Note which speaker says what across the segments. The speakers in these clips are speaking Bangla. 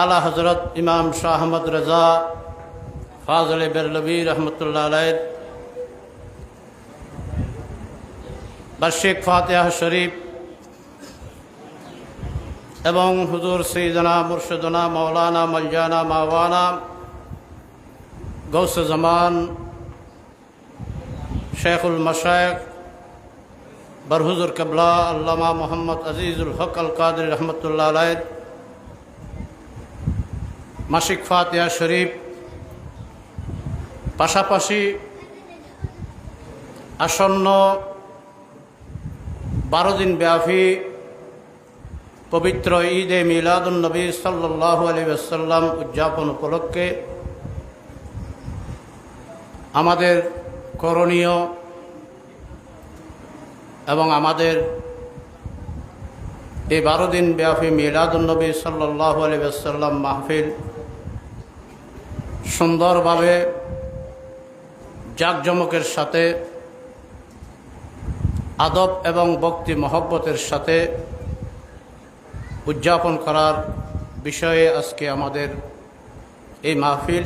Speaker 1: আলা হজরত ইমাম শাহ আহমদ রাজা ফাজলে বেরলবী রহমতুল্লাহ আলাইয়ের বার্ষিক ফাতেহা শরীফ এবং হুজুর সৈদনা মুর্শিদনা মৌলানা মলজানা, মাওয়ানা, গৌস জামান, শেখুল মশাইক বরহুজুর কবলা আল্লামা মোহাম্মদ আজিজুল হক আল কাদের রহমতুল্লাহ আলাইয়ের মাসিক ফাতেহা শরীফ, পাশাপাশি আসন্ন বারো দিন ব্যাপী পবিত্র ঈদে মিলাদুলনবী সাল্লাহ আলী আসাল্লাম উদযাপন উপলক্ষে আমাদের করণীয় এবং আমাদের এই বারো দিন ব্যাপী মিলাদুলনবী সাল্লাহ আলী আসাল্লাম মাহফিল সুন্দরভাবে জাঁকজমকের সাথে, আদব এবং ভক্তি মহব্বতের সাথে উদযাপন করার বিষয়ে আজকে আমাদের এই মাহফিল।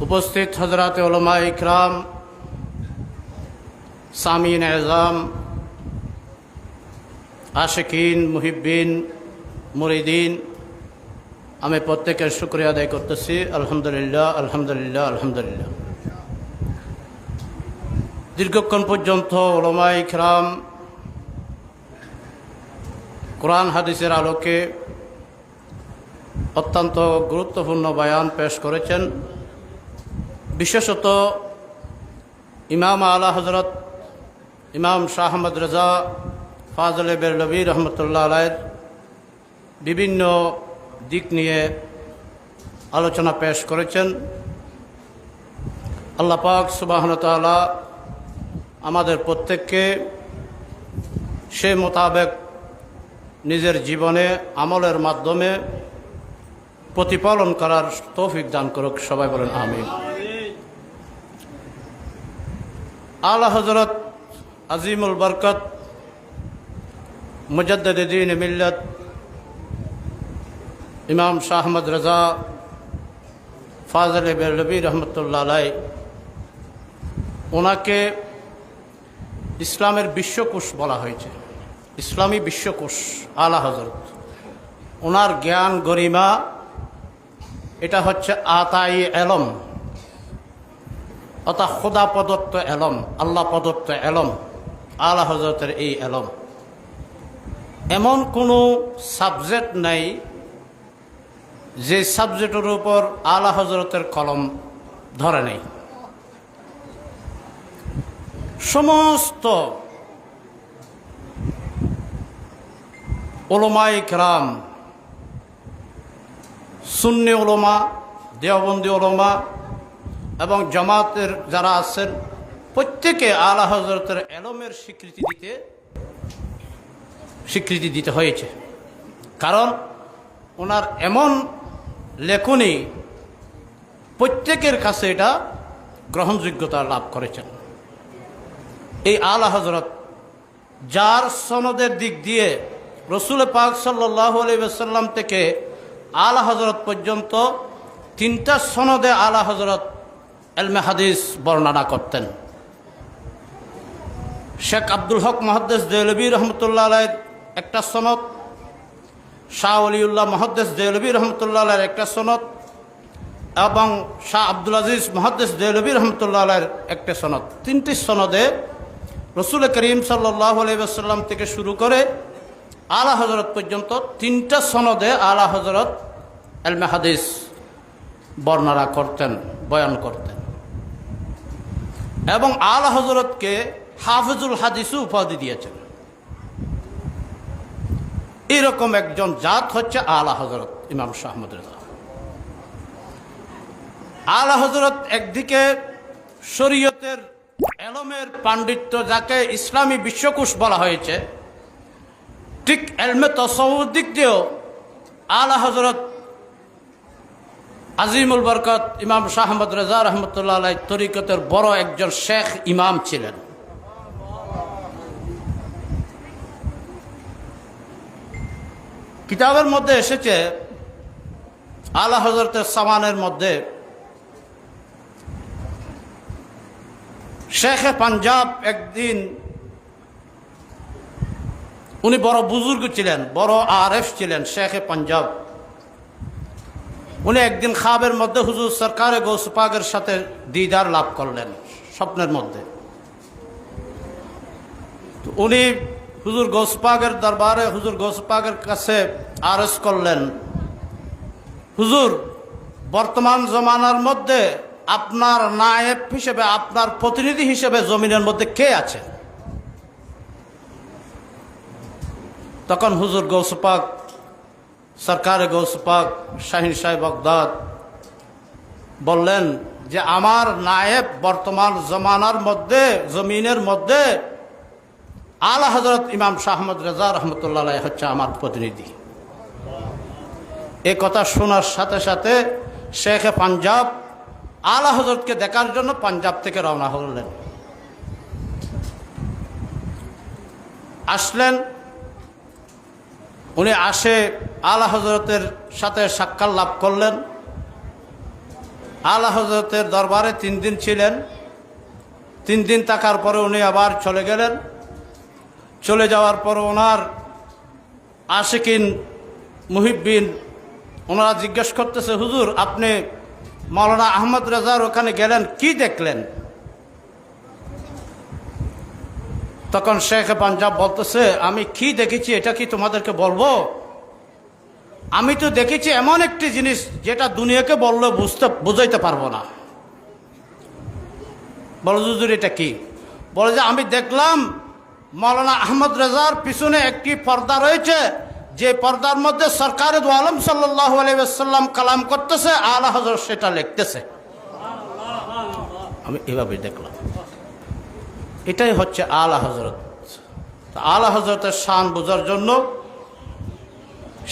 Speaker 1: উপস্থিত হজরত ওলমা ইকরাম সামিন এজাম আশেকিন মুহিবিন মুরিদিন, আমি প্রত্যেকের শুক্রিয়া আদায় করতেছি। আলহামদুলিল্লাহ আলহামদুলিল্লাহ আলহামদুলিল্লাহ। দীর্ঘক্ষণ পর্যন্ত ওলমা ইকরাম কোরআন হাদিসের আলোকে অত্যন্ত গুরুত্বপূর্ণ বয়ান পেশ করেছেন। বিশেষত ইমাম আলা হজরত ইমাম শাহ আহমদ রেজা, ফাজলে বেরলবী রহমতুল্লাহ আলায়ের বিভিন্ন দিক নিয়ে আলোচনা পেশ করেছেন। আল্লাহ পাক সুবাহনতালা আমাদের প্রত্যেককে সে মোতাবেক নিজের জীবনে আমলের মাধ্যমে প্রতিপালন করার তৌফিক দান করুক, সবাই বলেন আমি আলা হজরত আজিমুল বরকত মুজদ্দিন মিল্লত, ইমাম শাহ আহমদ রাজা, ফাজল বেরলবী রহমতুল্লাহ আলাই ওনাকে ইসলামের বিশ্বকোষ বলা হয়েছে। ইসলামী বিশ্বকোষ, আলা হজরত ওনার জ্ঞান গরিমা, এটা হচ্ছে আতাই এলম। অর্থাৎ খোদা প্রদত্ত এলম, আল্লাহ প্রদত্ত এলম। আলা হজরতের এই এলম। এমন কোনো সাবজেক্ট নাই যে সাবজেক্টের উপর আলা হজরতের কলম ধরে নেই। সমস্ত ওলমাই ক্রাম, সুন্নি ওলমা, দেওবন্দি ওলমা এবং জামাতের যারা আছেন প্রত্যেকে আলা হজরতের এলমের স্বীকৃতি দিতে স্বীকৃতি দিতে হয়েছে। কারণ ওনার এমন লেখনী প্রত্যেকের কাছে এটা গ্রহণযোগ্যতা লাভ করেছেন। এই আলা হজরত যার সনদের দিক দিয়ে রসুল পাক সাল্লাহ আলিবাসাল্লাম থেকে আলা হজরত পর্যন্ত তিনটা সনদে আলা হজরত এলমে হাদিস বর্ণনা করতেন। শেখ আব্দুল হক মহাদ্দেস দেলবী রহমতুল্লাহ আলাইয়ের একটা সনদ, শাহ অলিউল্লাহ মহাদ্দেস দেলবী রহমতুল্লাহ আলাইয়ের একটা সনদ এবং শাহ আব্দুল আজিজ মহাদ্দেস দেলবী রহমতুল্লাহ আলাইয়ের একটা সনদ। তিনটি সনদে রসুল করিম সাল্লাহ আলাইসাল্লাম থেকে শুরু করে আলা হজরত পর্যন্ত তিনটা সনদে আলা হজরত এলমে হাদিস বর্ণনা করতেন, বয়ান করতেন। এবং আলা হজরতকে হাফিজুল হাদিসও উপাধি দিয়েছেন। এরকম একজন জাত হচ্ছে আলা হজরত ইমাম শাহমদ রেজা। আলা হজরত একদিকে শরীয়তের এলমের পাণ্ডিত্য যাকে ইসলামী বিশ্বকোষ বলা হয়েছে, ঠিক এলমে তসৌর দিক দিয়েও আলা হজরত আজিমুল বরকত ইমাম শাহমদ রেজা রহমতুল্লাহ তরিকতের বড় একজন শেখ ইমাম ছিলেন। কিতাবের মধ্যে এসেছে, আলা হজরতের সামানের মধ্যে শেখে পাঞ্জাব একদিন উনি বড় বুজুর্গ ছিলেন, বড় আরএফ ছিলেন শেখে পাঞ্জাব। উনি একদিন খাবের মধ্যে হুজুর সরকারে গৌসপাকের সাথে দিদার লাভ করলেন, স্বপ্নের মধ্যে। উনি হুজুর গৌসপাকের দরবারে হুজুর গৌসপাকের কাছে আরজ করলেন। হুজুর, বর্তমান জমানার মধ্যে আপনার নায়েব হিসেবে, আপনার প্রতিনিধি হিসেবে জমিনের মধ্যে কে আছে? তখন হুজুর গৌসপাক সরকারে গৌসপাক শাহিন সাহেব বগদাদ বললেন যে, আমার নায়েব বর্তমান জমানার মধ্যে, জমিনের মধ্যে আলা হজরত ইমাম শাহমদ রেজা রহমতুল্লাহ হচ্ছে আমার প্রতিনিধি। এ কথা শোনার সাথে সাথে শেখে পাঞ্জাব আলা হজরতকে দেখার জন্য পাঞ্জাব থেকে রওনা হলেন। আসলেন, উনি আসে আলা হজরতের সাথে সাক্ষাৎ লাভ করলেন। আলা হজরতের দরবারে তিন দিন ছিলেন। তিন দিন থাকার পরে উনি আবার চলে গেলেন। চলে যাওয়ার পর ওনার আশিকিন মুহিব্বিন ওনারা জিজ্ঞেস করতেছে, হুজুর, আপনি মৌলানা আহমদ রেজার ওখানে গেলেন, কি দেখলেন? তখন শেখ পাঞ্জাব বলতেছে, আমি কি দেখেছি, এটা কি তোমাদেরকে বলব? আমি তো দেখেছি এমন একটি জিনিস, যেটা দুনিয়াকে বললে বুঝতে, বুঝাইতে পারব না। বলো, হুজুর, এটা কি? বলে যে, আমি দেখলাম মৌলানা আহমদ রেজার পিছনে একটি পর্দা রয়েছে, যে পর্দার মধ্যে সরকারের আলম আলাইসাল্লাম কালাম করতেছে, আলা হজরত সেটা লিখতেছে। আমি এভাবে দেখলাম। এটাই হচ্ছে আলা হজরত আলা হজরতের শান বোঝার জন্য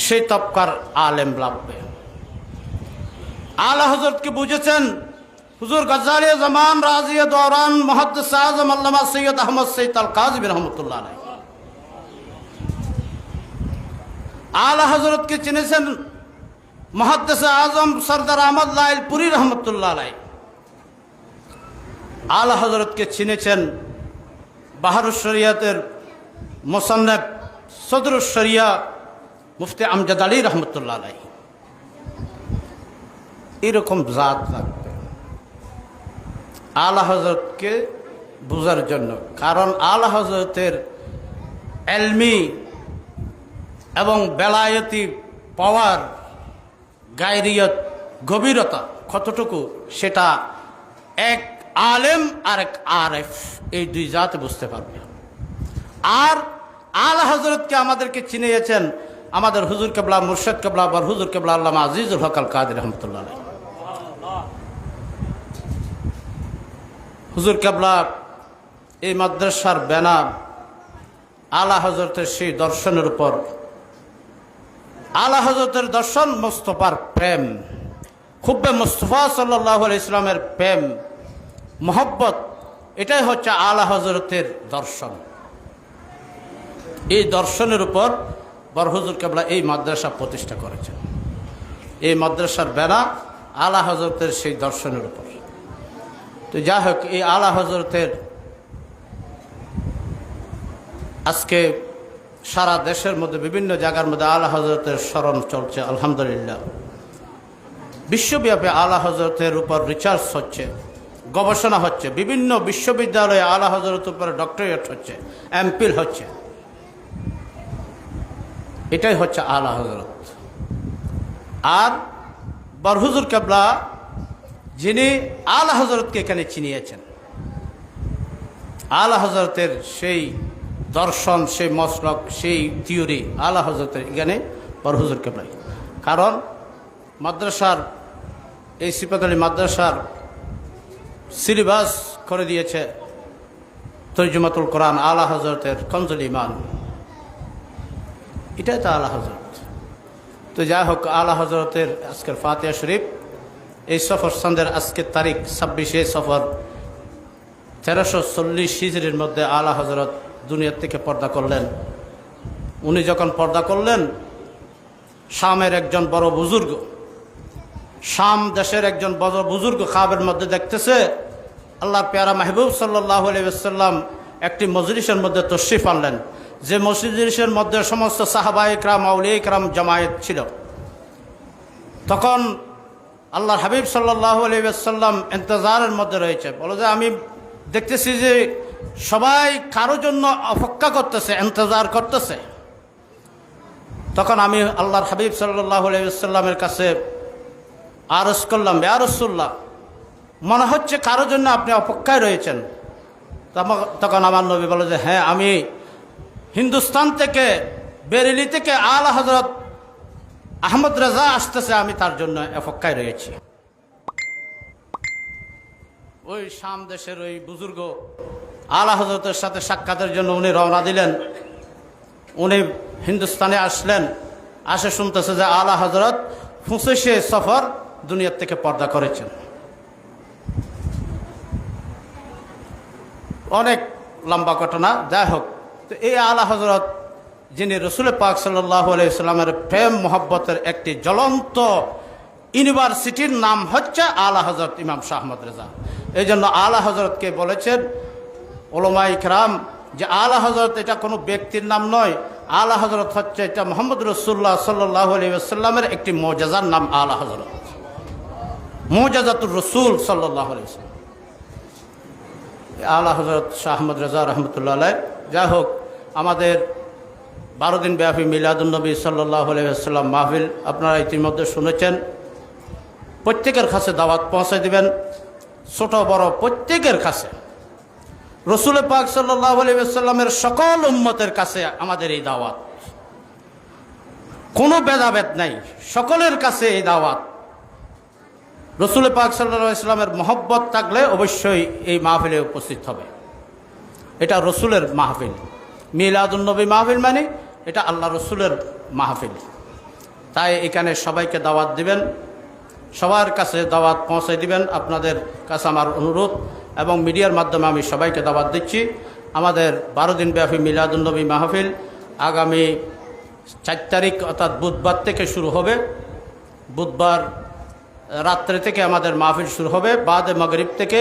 Speaker 1: সেই তবকার আলেম লাগবে। আলা হজরতকে বুঝেছেন? হুজুর গজালি জামান রাজিয়া দৌরান মহাদ্দিস আজম আল্লামা সৈয়দ আহমদ সৈয়দ আল কাজী রহমতুল্লাহ আলাই আলা হজরতকে চিনেছেন মহাদ্দেশ আজম সর্দার আহমদ লাইল পুরী রহমতুল্লাহ আলাই আলা হজরতকে চিনেছেন বাহারুর শরিয়াতের মোসান্নেব সদরুর শরিয়া মুফতি আমজাদ আলী রহমতুল্লাহ আলাই এরকম জাত লাগবে আলা হজরতকে বোঝার জন্য। কারণ আলা হজরতের এলমি এবং বেলায়তি পাওয়ার গায়রিয়ত গভীরতা কতটুকু, সেটা এক আলেম আর এক আরেফ এই দুই জাতে বুঝতে পারবে। আর আল হজরতকে আমাদেরকে চিনিয়েছেন আমাদের হুজুর কেবলা, মুর্শেদ কেবলা বর হুজুর কেবলা আল্লামা আজিজুল হকাল কাদের রহমতুল্লাহ হুজুর কেবলা এই মাদ্রাসার ব্যানার আলা হজরতের সেই দর্শনের উপর। আলা হজরতের দর্শন মোস্তফার প্রেম, খুব্বে মুস্তফা সাল্লাহ ইসলামের প্রেম, মোহব্বত, এটাই হচ্ছে আলা হজরতের দর্শন। এই দর্শনের উপর বরহুজুর কেবলা এই মাদ্রাসা প্রতিষ্ঠা করেছেন। এই মাদ্রাসার বেড়া আলা হজরতের সেই দর্শনের উপর। তো যাই হোক এই আলা হজরতের আজকে সারা দেশের মধ্যে, বিভিন্ন জায়গার মধ্যে আলা হজরতের স্মরণ চলছে, আলহামদুলিল্লাহ। বিশ্বব্যাপী আলা হজরতের উপর রিসার্চ হচ্ছে, গবেষণা হচ্ছে, বিভিন্ন বিশ্ববিদ্যালয়ে আলা হজরতের উপরে ডক্টরেট হচ্ছে এমপিল হচ্ছে। এটাই হচ্ছে আলা হজরত আর বরহুজুর কেবলা যিনি আলা হজরতকে এখানে চিনিয়েছেন। আলা হজরতের সেই দর্শন, সেই মসলক সেই থিওরি আলা হজরতের এখানে বরহুজুর কেবলাই কারণ মাদ্রাসার, এই আলী মাদ্রাসার সিলেবাস করে দিয়েছে তর্জমাতুল কোরআন, আলা হজরতের কমজুল ইমান এটাই তো আলা হজরত তো যাই হোক, আলা হজরতের আজকের ফাতিয়া শরীফ এই সফর সন্ধ্যের আজকের তারিখ ছাব্বিশে সফর। তেরোশো চল্লিশ হিজড়ির মধ্যে আলা হজরত দুনিয়ার থেকে পর্দা করলেন। উনি যখন পর্দা করলেন, শামের একজন বড় বুজুর্গ, শাম দেশের একজন বড় বুজুর্গ খাবের মধ্যে দেখতেছে আল্লাহ পেয়ারা মাহবুব সাল্লাহ আলাইসাল্লাম একটি মজলিসের মধ্যে তশরিফ আনলেন। যে মজলিসের মধ্যে সমস্ত সাহাবা ইকরাম আউলি ইকরাম জামায়াত ছিল। তখন আল্লাহর হাবিব সাল্লাহ আলাইসাল্লাম ইন্তজারের মধ্যে রয়েছে। বলো যে আমি দেখতেছি যে সবাই কারোর জন্য অপেক্ষা করতেছে, ইন্তজার করতেছে। তখন আমি আল্লাহর হাবিব সাল্লাহ আলাইসাল্লামের কাছে আরজ করলাম বে আরসুল্লাহ মনে হচ্ছে কারোর জন্য আপনি অপেক্ষায় রয়েছেন? তখন আমার নবী বলে যে হ্যাঁ আমি হিন্দুস্তান থেকে, বেরেলি থেকে আল হজরত আহমদ রাজা আসতেছে, আমি তার জন্য অপেক্ষায় রয়েছি। ওই শাম দেশের ওই বুজুর্গ আলা হজরতের সাথে সাক্ষাতের জন্য উনি রওনা দিলেন। উনি হিন্দুস্তানে আসলেন, আসে শুনতেছে যে আলা হজরত পঁচিশে সফর দুনিয়ার থেকে পর্দা করেছেন। অনেক লম্বা ঘটনা, যাই হোক, তো এই আলা হজরত যিনি রসুল পাক সাল্লাহ আলাইসাল্লামের প্রেম, মোহব্বতের একটি জ্বলন্ত ইউনিভার্সিটির নাম হচ্ছে আলা হজরত ইমাম শাহ আহমদ রেজা। এই জন্য আলা হজরতকে বলেছেন ওলমা ইকরাম, যে আলা হজরত এটা কোনো ব্যক্তির নাম নয়, আলা হজরত হচ্ছে এটা মোহাম্মদ রসুল্লাহ সাল্লাহ আলাইসাল্লামের একটি মৌজাজার নাম আলা হজরত মৌজাজাতুর রসুল সাল্লাহ আলাইসাল্লাম আলা হজরত শাহমদ রেজা রহমতুল্লাহ যাই হোক, আমাদের বারো দিন ব্যাপী মিলাদুলনবী সাল্লাহ মাহফিল আপনারা ইতিমধ্যে শুনেছেন। প্রত্যেকের কাছে দাওয়াত পৌঁছে দিবেন। ছোট, বড় প্রত্যেকের কাছে। রসুল পাক সাল্লাহ আলাইসাল্লামের সকল উম্মতের কাছে আমাদের এই দাওয়াত। কোনো ভেদাভেদ নাই, সকলের কাছে এই দাওয়াত। রসুল পাক সাল্লা ইসলামের মহব্বত থাকলে অবশ্যই এই মাহফিলে উপস্থিত হবে। এটা রসুলের মাহফিল। মিলাদুলনবী মাহফিল মানে এটা আল্লাহ রসুলের মাহফিল। তাই এখানে সবাইকে দাওয়াত দিবেন, সবার কাছে দাওয়াত পৌঁছে দিবেন আপনাদের কাছে আমার অনুরোধ এবং মিডিয়ার মাধ্যমে আমি সবাইকে দাওয়াত দিচ্ছি। আমাদের বারো দিন ব্যাপী মিলাদুলনবী মাহফিল আগামী চার তারিখ অর্থাৎ বুধবার থেকে শুরু হবে। বুধবার রাত্রে থেকে আমাদের মাহফিল শুরু হবে, বাদে মগরিব থেকে